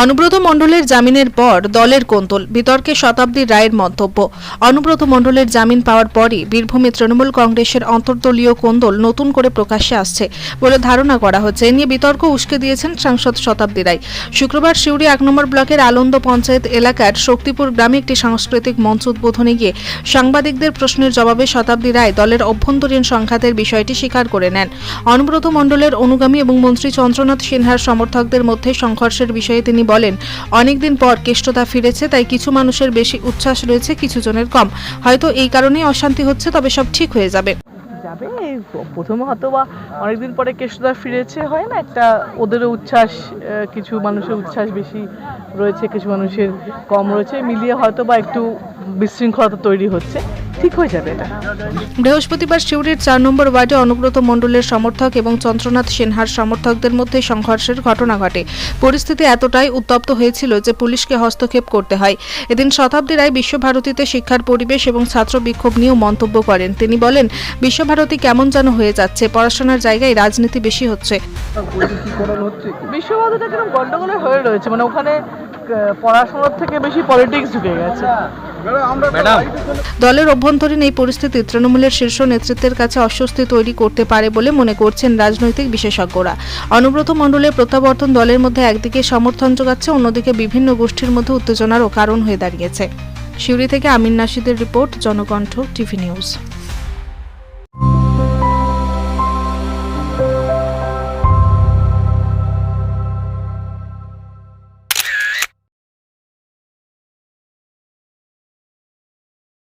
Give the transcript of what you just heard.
অনুব্রত মণ্ডলের জামিনের পর দলের কোন্দল বিতর্কে শতাব্দী রায়ের মন্তব্য। অনুব্রত মণ্ডলের জামিন পাওয়ার পরই বীরভূমে তৃণমূল কংগ্রেসের অন্তর্দলীয় কোন্দল নতুন করে প্রকাশ্যে আসছে বলে ধারণা করা হচ্ছে। এ নিয়ে বিতর্ক উস্কে দিয়েছেন সাংসদ শতাব্দী রায়। শুক্রবার সিউড়ি এক নম্বর ব্লকের আলন্দ পঞ্চায়েত এলাকার শক্তিপুর গ্রামে একটি সাংস্কৃতিক মঞ্চ উদ্বোধনে গিয়ে সাংবাদিকদের প্রশ্নের জবাবে শতাব্দী রায় দলের অভ্যন্তরীণ সংঘাতের বিষয়টি স্বীকার করে নেন। অনুব্রত মণ্ডলের অনুগামী এবং মন্ত্রী চন্দ্রনাথ সিনহার সমর্থকদের মধ্যে সংঘর্ষের বিষয়ে তিনি বলেন, অনেকদিন পর কেষ্টতা ফিরেছে, তাই কিছু মানুষের বেশি উচ্ছ্বাস রয়েছে, কিছু জনের কম। হয়তো এই কারণেই অশান্তি হচ্ছে, তবে সব ঠিক হয়ে যাবে। যাবে প্রথম হয়তো বা অনেকদিন পরে কেষ্টদা ফিরেছে, হয় না, একটা ওদেরও উচ্ছ্বাস কিছু মানুষের উচ্ছ্বাস বেশি রয়েছে, কিছু মানুষের কম রয়েছে, মিলিয়ে হয়তো বা একটু বিশৃঙ্খলতা তৈরি হচ্ছে ঠিক হয়ে যাবে এটা। বৃহস্পতিবার সিউড়ির চার নম্বর ওয়ার্ডে অনুব্রত মণ্ডলের সমর্থক এবং চন্দ্রনাথ সিনহার সমর্থকদের মধ্যে সংঘর্ষের ঘটনা ঘটে। পরিস্থিতি এতটাই উত্তপ্ত হয়েছিল যে পুলিশকে হস্তক্ষেপ করতে হয়। এদিন শতাব্দী রায় বিশ্বভারতীতে শিক্ষার পরিবেশ এবং ছাত্র বিক্ষোভ নিয়েও মন্তব্য করেন। তিনি বলেন বিশ্বভারতী কেমন যেন হয়ে যাচ্ছে পড়াশোনার জায়গায় রাজনীতি বেশি হচ্ছে। বিশ্বভারতীটা কীরকম হয়ে রয়েছে মানে ওখানে পড়াশোনার থেকে বেশি পলিটিক্স ঢুকে গেছে। দলের অভ্যন্তরীণ এই পরিস্থিতি তৃণমূলের শীর্ষ নেতৃত্বের কাছে অস্বস্তি তৈরি করতে পারে বলে মনে করছেন রাজনৈতিক বিশেষজ্ঞরা। অনুব্রত মণ্ডলের প্রত্যাবর্তন দলের মধ্যে একদিকে সমর্থন যোগাচ্ছে, অন্যদিকে বিভিন্ন গোষ্ঠীর মধ্যে উত্তেজনারও কারণ হয়ে দাঁড়িয়েছে। সিউড়ি থেকে আমিন নাসিদের রিপোর্ট, জনকণ্ঠ, টিভি নিউজ।